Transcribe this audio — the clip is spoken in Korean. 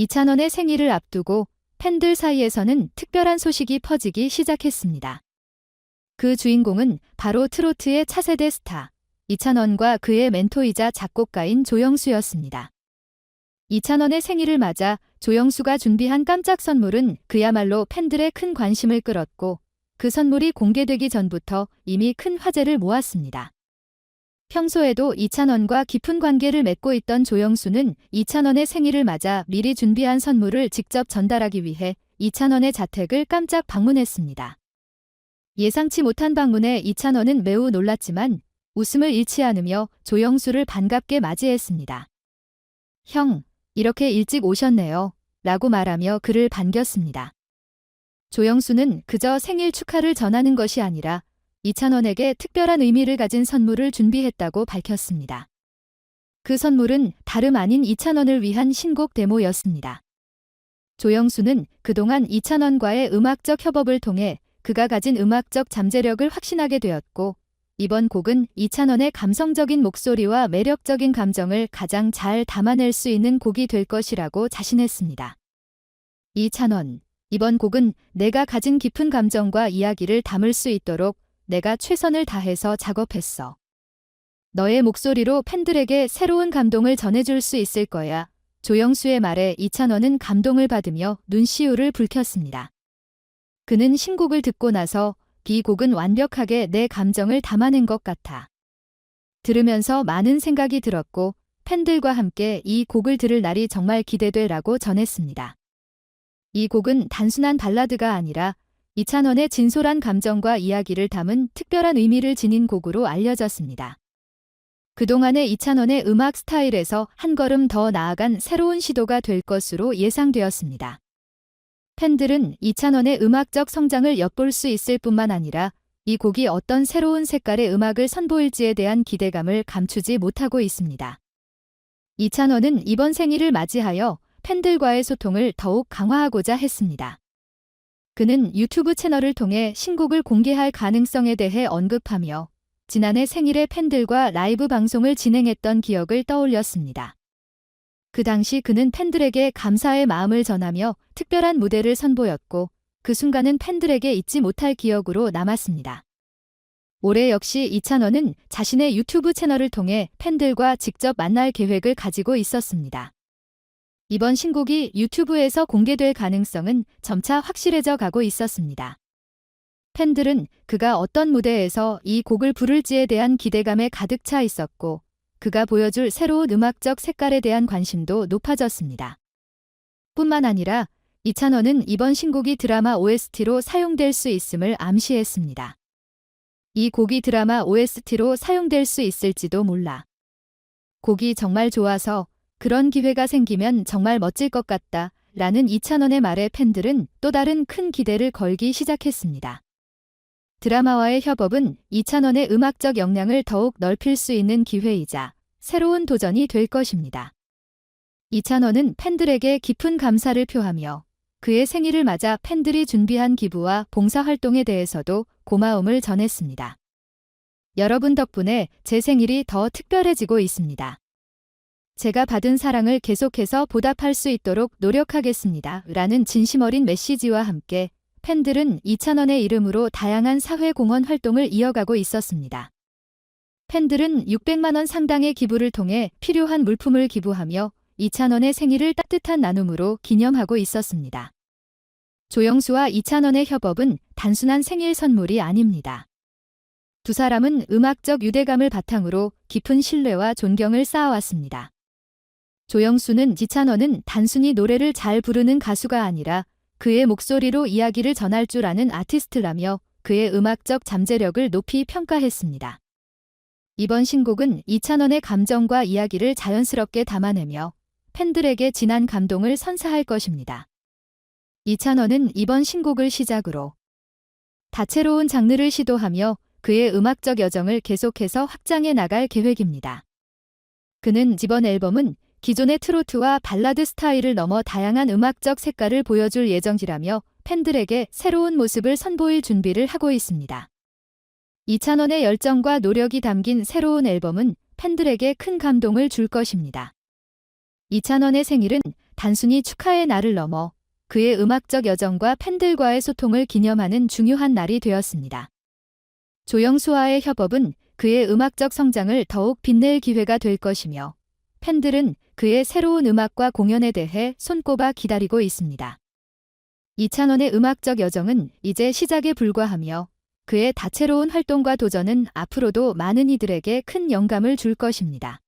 이찬원의 생일을 앞두고 팬들 사이에서는 특별한 소식이 퍼지기 시작했습니다. 그 주인공은 바로 트로트의 차세대 스타, 이찬원과 그의 멘토이자 작곡가인 조영수였습니다. 이찬원의 생일을 맞아 조영수가 준비한 깜짝 선물은 그야말로 팬들의 큰 관심을 끌었고 그 선물이 공개되기 전부터 이미 큰 화제를 모았습니다. 평소에도 이찬원과 깊은 관계를 맺고 있던 조영수는 이찬원의 생일을 맞아 미리 준비한 선물을 직접 전달하기 위해 이찬원의 자택을 깜짝 방문했습니다. 예상치 못한 방문에 이찬원은 매우 놀랐지만 웃음을 잃지 않으며 조영수를 반갑게 맞이했습니다. 형, 이렇게 일찍 오셨네요. 라고 말하며 그를 반겼습니다. 조영수는 그저 생일 축하를 전하는 것이 아니라 이찬원에게 특별한 의미를 가진 선물을 준비했다고 밝혔습니다. 그 선물은 다름 아닌 이찬원을 위한 신곡 데모였습니다. 조영수는 그동안 이찬원과의 음악적 협업을 통해 그가 가진 음악적 잠재력을 확신하게 되었고 이번 곡은 이찬원의 감성적인 목소리와 매력적인 감정을 가장 잘 담아낼 수 있는 곡이 될 것이라고 자신했습니다. 이찬원, 이번 곡은 내가 가진 깊은 감정과 이야기를 담을 수 있도록 내가 최선을 다해서 작업했어. 너의 목소리로 팬들에게 새로운 감동을 전해줄 수 있을 거야. 조영수의 말에 이찬원은 감동을 받으며 눈시울을 붉혔습니다. 그는 신곡을 듣고 나서 이 곡은 완벽하게 내 감정을 담아낸 것 같아. 들으면서 많은 생각이 들었고 팬들과 함께 이 곡을 들을 날이 정말 기대돼라고 전했습니다. 이 곡은 단순한 발라드가 아니라 이찬원의 진솔한 감정과 이야기를 담은 특별한 의미를 지닌 곡으로 알려졌습니다. 그동안의 이찬원의 음악 스타일에서 한 걸음 더 나아간 새로운 시도가 될 것으로 예상되었습니다. 팬들은 이찬원의 음악적 성장을 엿볼 수 있을 뿐만 아니라 이 곡이 어떤 새로운 색깔의 음악을 선보일지에 대한 기대감을 감추지 못하고 있습니다. 이찬원은 이번 생일을 맞이하여 팬들과의 소통을 더욱 강화하고자 했습니다. 그는 유튜브 채널을 통해 신곡을 공개할 가능성에 대해 언급하며 지난해 생일에 팬들과 라이브 방송을 진행했던 기억을 떠올렸습니다. 그 당시 그는 팬들에게 감사의 마음을 전하며 특별한 무대를 선보였고 그 순간은 팬들에게 잊지 못할 기억으로 남았습니다. 올해 역시 이찬원은 자신의 유튜브 채널을 통해 팬들과 직접 만날 계획을 가지고 있었습니다. 이번 신곡이 유튜브에서 공개될 가능성은 점차 확실해져 가고 있었습니다. 팬들은 그가 어떤 무대에서 이 곡을 부를지에 대한 기대감에 가득 차 있었고, 그가 보여줄 새로운 음악적 색깔에 대한 관심도 높아졌습니다. 뿐만 아니라 이찬원은 이번 신곡이 드라마 OST로 사용될 수 있음을 암시했습니다. 이 곡이 드라마 OST로 사용될 수 있을지도 몰라. 곡이 정말 좋아서 그런 기회가 생기면 정말 멋질 것 같다. 라는 이찬원의 말에 팬들은 또 다른 큰 기대를 걸기 시작했습니다. 드라마와의 협업은 이찬원의 음악적 역량을 더욱 넓힐 수 있는 기회이자 새로운 도전이 될 것입니다. 이찬원은 팬들에게 깊은 감사를 표하며 그의 생일을 맞아 팬들이 준비한 기부와 봉사활동에 대해서도 고마움을 전했습니다. 여러분 덕분에 제 생일이 더 특별해지고 있습니다. 제가 받은 사랑을 계속해서 보답할 수 있도록 노력하겠습니다. 라는 진심 어린 메시지와 함께 팬들은 이찬원의 이름으로 다양한 사회공헌 활동을 이어가고 있었습니다. 팬들은 600만원 상당의 기부를 통해 필요한 물품을 기부하며 이찬원의 생일을 따뜻한 나눔으로 기념하고 있었습니다. 조영수와 이찬원의 협업은 단순한 생일 선물이 아닙니다. 두 사람은 음악적 유대감을 바탕으로 깊은 신뢰와 존경을 쌓아왔습니다. 조영수는 이찬원은 단순히 노래를 잘 부르는 가수가 아니라 그의 목소리로 이야기를 전할 줄 아는 아티스트라며 그의 음악적 잠재력을 높이 평가했습니다. 이번 신곡은 이찬원의 감정과 이야기를 자연스럽게 담아내며 팬들에게 진한 감동을 선사할 것입니다. 이찬원은 이번 신곡을 시작으로 다채로운 장르를 시도하며 그의 음악적 여정을 계속해서 확장해 나갈 계획입니다. 그는 이번 앨범은 기존의 트로트와 발라드 스타일을 넘어 다양한 음악적 색깔을 보여줄 예정이라며 팬들에게 새로운 모습을 선보일 준비를 하고 있습니다. 이찬원의 열정과 노력이 담긴 새로운 앨범은 팬들에게 큰 감동을 줄 것입니다. 이찬원의 생일은 단순히 축하의 날을 넘어 그의 음악적 여정과 팬들과의 소통을 기념하는 중요한 날이 되었습니다. 조영수와의 협업은 그의 음악적 성장을 더욱 빛낼 기회가 될 것이며 팬들은 그의 새로운 음악과 공연에 대해 손꼽아 기다리고 있습니다. 이찬원의 음악적 여정은 이제 시작에 불과하며 그의 다채로운 활동과 도전은 앞으로도 많은 이들에게 큰 영감을 줄 것입니다.